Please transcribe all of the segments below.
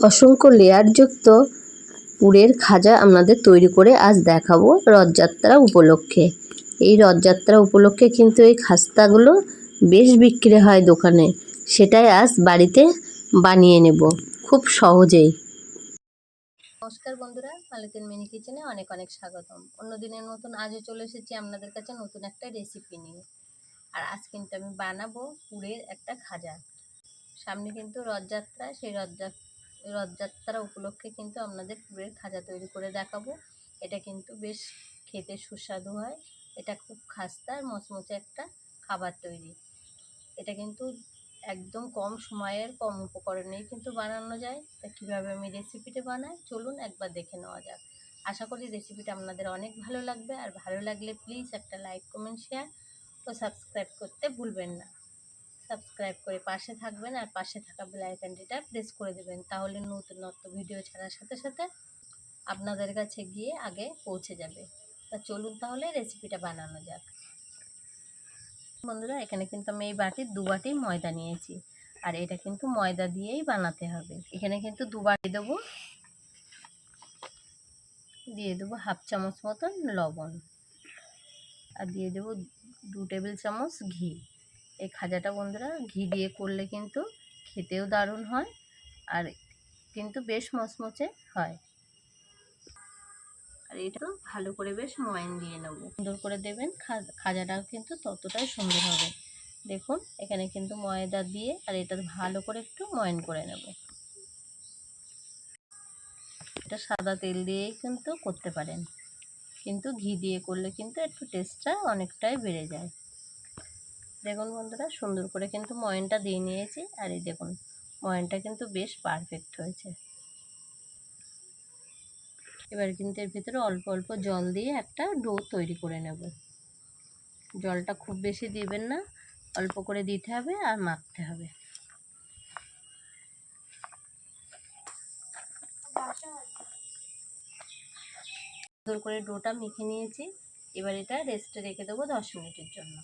অসংখ্য লেয়ারযুক্ত পুরের খাজা আপনাদের তৈরি করে আজ দেখাবো রথযাত্রা উপলক্ষে। এই রথযাত্রা উপলক্ষে কিন্তু এই খাস্তাগুলো বেশ বিক্রি হয় দোকানে। সেটাই আজ বাড়িতে বানিয়ে নেব, খুব সহজেই। নমস্কার বন্ধুরা মালিকের মিনি কিচেনে অনেক অনেক স্বাগতম। অন্য দিনের মতন আজও চলে এসেছি আপনাদের কাছে নতুন একটা রেসিপি নিয়ে। আর আজ কিন্তু আমি বানাবো পুরের একটা খাজা। সামনে কিন্তু রথযাত্রা, সেই রথযাত্রা রথযাত্রা উপলক্ষে কিন্তু আপনাদের পুরের খাজা তৈরি করে দেখাবো। এটা কিন্তু বেশ খেতে সুস্বাদু হয়। এটা খুব খাস্তা আর মচমচে একটা খাবার তৈরি। এটা কিন্তু একদম কম সময়ের, কম উপকরণেই কিন্তু বানানো যায়। তা কীভাবে আমি রেসিপিটা বানাই? চলুন একবার দেখে নেওয়া যাক। আশা করি রেসিপিটা আপনাদের অনেক ভালো লাগবে। আর ভালো লাগলে প্লিজ একটা লাইক, কমেন্ট, শেয়ার ও সাবস্ক্রাইব করতে ভুলবেন না। সাবস্ক্রাইব করে পাশে থাকবেন আর পাশে থাকা আইকনটিটা প্রেস করে দেবেন, তাহলে নতুন নতুন ভিডিও ছাড়ার সাথে সাথে আপনাদের কাছে গিয়ে আগে পৌঁছে যাবে। তা চলুন তাহলে রেসিপিটা বানানো যাক। বন্ধুরা, এখানে কিন্তু আমি এই বাটির দু বাটি ময়দা নিয়েছি। আর এটা কিন্তু ময়দা দিয়েই বানাতে হবে। এখানে কিন্তু দু বাটি দেবো। দিয়ে দেবো হাফ চামচ মতন লবণ। আর দিয়ে দেবো দু টেবিল চামচ ঘি। এই খাজাটা বন্ধুরা ঘি দিয়ে করলে কিন্তু খেতেও দারুণ হয় আর কিন্তু বেশ মচমচে হয়। আর এটা ভালো করে বেশ ময়ান দিয়ে নেব। সুন্দর করে দেবেন খাজাটাও কিন্তু ততটাই সুন্দর হবে। দেখুন, এখানে কিন্তু ময়দা দিয়ে আর এটা ভালো করে একটু ময়ান করে নেব। এটা সাদা তেল দিয়েই কিন্তু করতে পারেন। কিন্তু ঘি দিয়ে করলে কিন্তু একটু টেস্টটা অনেকটাই বেড়ে যায়। দেখুন বন্ধুরা, সুন্দর করে কিন্তু ময়নটা দিয়ে নিয়েছি। আর এই দেখুন, ময়নটা কিন্তু বেশ পারফেক্ট হয়েছে। এবার কিন্তু এর ভিতরে অল্প অল্প জল দিয়ে একটা ডো তৈরি করে নেব। জলটা খুব বেশি দিবেন না, অল্প করে দিতে হবে আর মাখতে হবে। সুন্দর করে ডোটা মেখে নিয়েছি। এবার এটা রেস্টে রেখে দেবো দশ মিনিটের জন্য।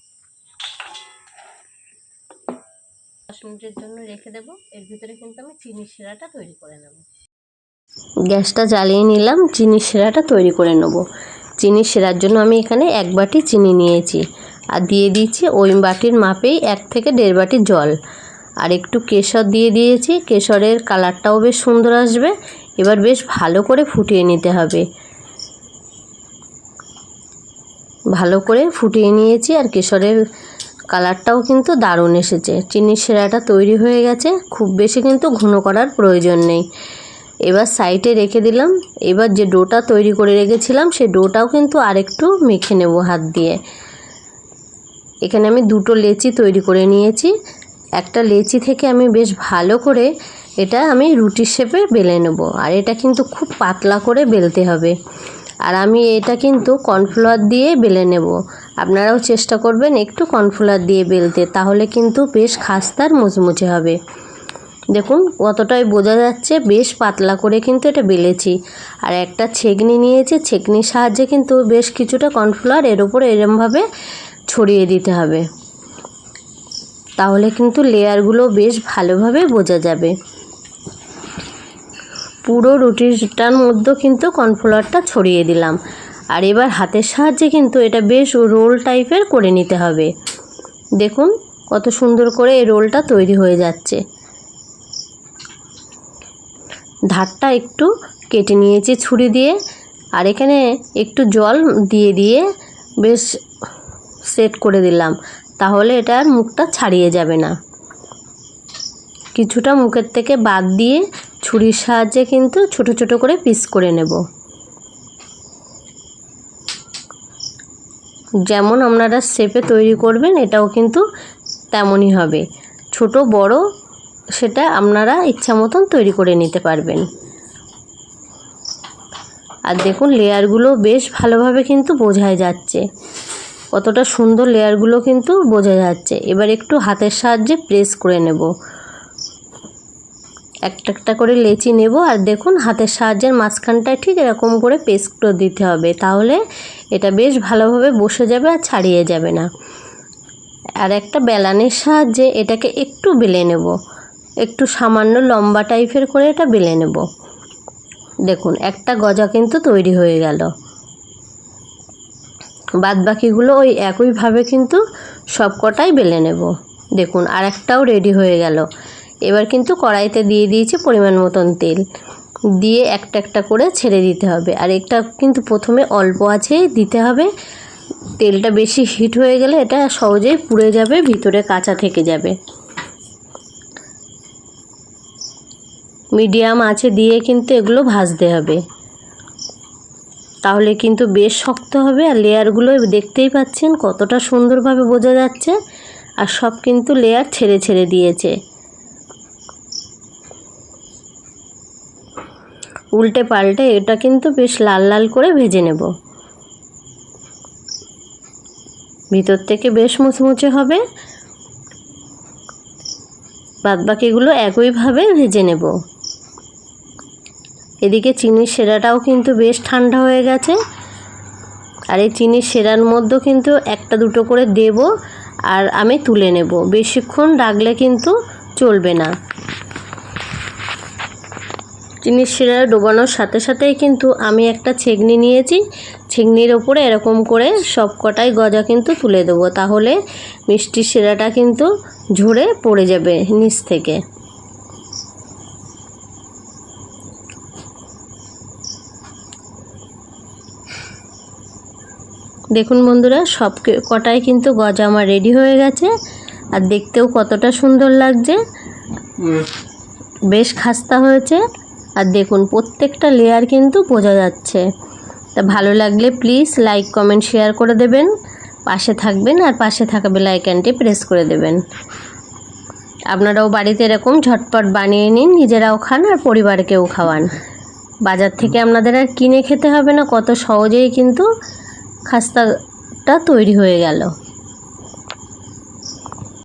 মিনিটের জন্য রেখে দেবো। এর ভিতরে কিন্তু আমি চিনি শিরাটা তৈরি করে নেব। গ্যাসটা জ্বালিয়ে নিলাম, চিনি শিরাটা তৈরি করে নেব। চিনি শিরার জন্য আমি এখানে এক বাটি চিনি নিয়েছি আর দিয়ে দিয়েছি ওই বাটির মাপেই এক থেকে দেড় বাটি জল। আর একটু কেশর দিয়ে দিয়েছি, কেশরের কালারটাও বেশ সুন্দর আসবে। এবার বেশ ভালো করে ফুটিয়ে নিতে হবে। ভালো করে ফুটিয়ে নিয়েছি আর কেশরের কালারটাও কিন্তু দারুণ এসেছে। চিনির সেরাটা তৈরি হয়ে গেছে, খুব বেশি কিন্তু ঘন করার প্রয়োজন নেই। এবার সাইডে রেখে দিলাম। এবার যে ডোটা তৈরি করে রেখেছিলাম সেই ডোটাও কিন্তু আরেকটু মেখে নেব হাত দিয়ে। এখানে আমি দুটো লেচি তৈরি করে নিয়েছি। একটা লেচি থেকে আমি বেশ ভালো করে এটা আমি রুটির শেপে বেলে নেব, আর এটা কিন্তু খুব পাতলা করে বেলতে হবে। আর আমি এটা কিন্তু কর্নফ্লাওয়ার দিয়ে বেলে নেব। আপনারাও চেষ্টা করবেন একটু কর্নফ্লাওয়ার দিয়ে বেলতে, তাহলে কিন্তু বেশ খাস্তার মুচমুচে হবে। দেখুন, কতটাই বোঝা যাচ্ছে, বেশ পাতলা করে কিন্তু এটা বেলেছি। আর একটা ছেকনি নিয়েছে, ছেকনির সাহায্যে কিন্তু বেশ কিছুটা কর্নফ্লাওয়ার এর উপরে এরমভাবে ছড়িয়ে দিতে হবে। তাহলে কিন্তু লেয়ারগুলো বেশ ভালোভাবে বোঝা যাবে। পুরো রুটিটার মধ্যে কিন্তু কর্নফ্লাওয়ারটা ছড়িয়ে দিলাম। আর এবার হাতের সাহায্যে কিন্তু এটা বেশ রোল টাইপের করে নিতে হবে। দেখুন কত সুন্দর করে এই রোলটা তৈরি হয়ে যাচ্ছে। ধারটা একটু কেটে নিয়েছি ছুরি দিয়ে আর এখানে একটু জল দিয়ে দিয়ে বেশ সেট করে দিলাম। তাহলে এটার মুখটা ছাড়িয়ে যাবে না। কিছুটা মুখের থেকে বাদ দিয়ে ছুরির সাহায্যে কিন্তু ছোট ছোট করে পিস করে নেব। যেমন আপনারা শেপে তৈরি করবেন, এটাও কিন্তু তেমনই হবে। ছোট, বড়, সেটা আপনারা ইচ্ছা মতন তৈরি করে নিতে পারবেন। আর দেখুন, লেয়ারগুলো বেশ ভালোভাবে কিন্তু বোঝাই যাচ্ছে। কতটা সুন্দর লেয়ারগুলো কিন্তু বোঝা যাচ্ছে। এবার একটু হাতের সাহায্যে প্রেস করে নেব। একটা একটা করে লেচি নেব আর দেখুন হাতের সাহায্যের মাঝখানটায় ঠিক এরকম করে পেস্ট দিতে হবে। তাহলে এটা বেশ ভালোভাবে বসে যাবে আর ছাড়িয়ে যাবে না। আর একটা বেলানের সাহায্যে এটাকে একটু বেলে নেব। একটু সামান্য লম্বা টাইপের করে এটা বেলে নেব। দেখুন, একটা গজা কিন্তু তৈরি হয়ে গেল। বাদ বাকিগুলো ওই একইভাবে কিন্তু সব কটাই বেলে নেব। দেখুন আর একটাও রেডি হয়ে গেল। এবার কিন্তু কড়াইতে দিয়ে দিয়েছি পরিমাণ মতন তেল। দিয়ে একটা একটা করে ছেড়ে দিতে হবে। আর এটা কিন্তু প্রথমে অল্প আছে দিতে হবে। তেলটা বেশি হিট হয়ে গেলে এটা সহজেই পুড়ে যাবে, ভিতরে কাঁচা থেকে যাবে। মিডিয়াম আছে দিয়ে কিন্তু এগুলো ভাজতে হবে। তাহলে কিন্তু বেশ শক্ত হবে আর লেয়ারগুলো দেখতেই পাচ্ছেন কতটা সুন্দরভাবে বোঝা যাচ্ছে। আর সব কিন্তু লেয়ার ছেড়ে ছেড়ে দিয়েছে। উল্টে পাল্টে এটা কিন্তু বেশ লাল লাল করে ভেজে নেব। ভিতর থেকে বেশ মুচমুচে হবে। বাদবাকিগুলো একইভাবে ভেজে নেব। এদিকে চিনির সেরাটাও কিন্তু বেশ ঠান্ডা হয়ে গেছে। আর এই চিনির সেরার মধ্যেও কিন্তু একটা দুটো করে দেব আর আমি তুলে নেব। বেশিক্ষণ রাখলে কিন্তু চলবে না। চিনির শিরা ডোবানোর সাথে সাথেই কিন্তু আমি একটা ছেগনি নিয়েছি। ছেগনির ওপরে এরকম করে সব কটাই গজা কিন্তু তুলে দেবো। তাহলে মিষ্টির শিরাটা কিন্তু ঝরে পড়ে যাবে নিচ থেকে। দেখুন বন্ধুরা সব কটাই কিন্তু গজা আমার রেডি হয়ে গেছে। আর দেখতেও কতটা সুন্দর লাগছে। বেশ খাস্তা হয়েছে। আর দেখুন, প্রত্যেকটা লেয়ার কিন্তু বোঝা যাচ্ছে। তা ভালো লাগলে প্লিজ লাইক কমেন্ট শেয়ার করে দেবেন। পাশে থাকবেন আর পাশে থাকা বেল আইকনটি প্রেস করে দেবেন। আপনারাও বাড়িতে এরকম ঝটপট বানিয়ে নিন, নিজেরাও খান আর পরিবারকেও খাওয়ান। বাজার থেকে আপনাদের আর কিনে খেতে হবে না, কত সহজেই কিন্তু খাস্তাটা তৈরি হয়ে গেল।